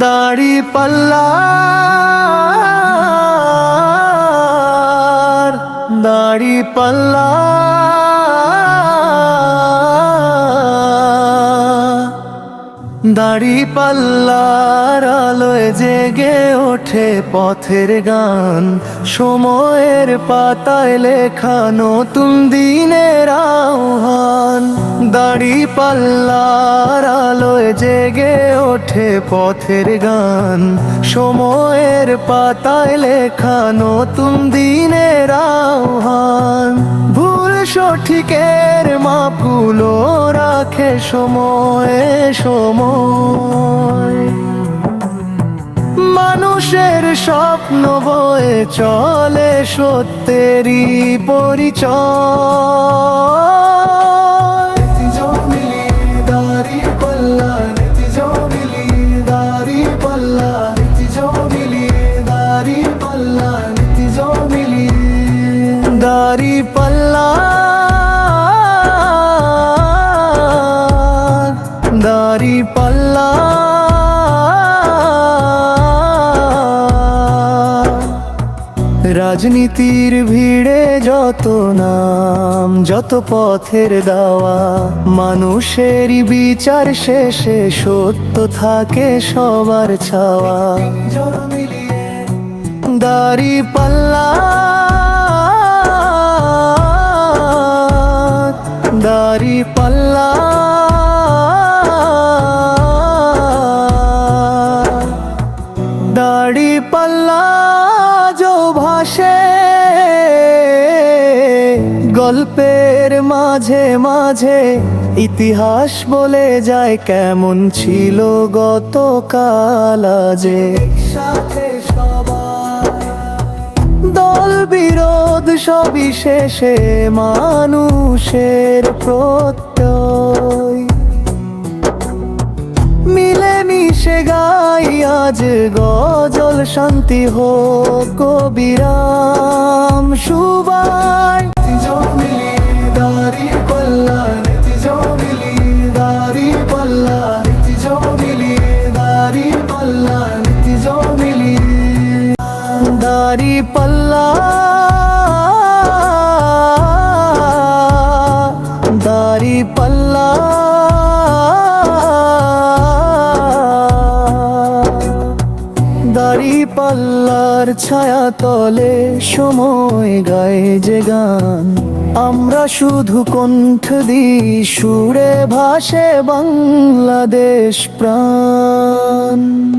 দাড়ি পাল্লা দাড়ি পাল্লা দাড়ি পাল্লার আলোয় জেগে ওঠে পথের গান। সময়ের পাতায় লেখা নতুন দিনের আহ্বান। দাড়ি পাল্লার আলোয় জেগে ওঠে পথের গান। সময়ের পাতায় লেখা নতুন দিনের আহ্বান। ভুল সঠিকের মাপগুলো রাখে সময়ে সময়। মানুষের স্বপ্ন বয়ে চলে সত্যেরই পরিচয়। দাড়ি পাল্লা নীতি জমিলি দাড়ি পাল্লা নীতি জমিলি দাড়ি পাল্লা নীতি জমিলি দাড়ি পাল্লা। দাড়ি পাল্লা। রাজনীতির ভিড়ে যত নাম, যত পথের দাওয়া, মানুষেরই বিচার শেষে সত্য থাকে সবার ছাওয়া। দাড়ি পাল্লা। দাড়ি পাল্লা। গল্পের মাঝে মাঝে ইতিহাস বলে যায় কেমন ছিল গতকাল যে সাথে দল বিরোধ সবই শেষে মানুষের প্রত্যয়। মিলে মিশে গাই আজ গজল শান্তি হোক কবিরাম সুবাই দাড়ি পাল্লা। দাড়ি পাল্লা। দাড়ি পাল্লার ছায়া তলে সময় গায়ে যে গান। আমরা শুধু কণ্ঠ দিই সুরে ভাসে বাংলাদেশ প্রাণ।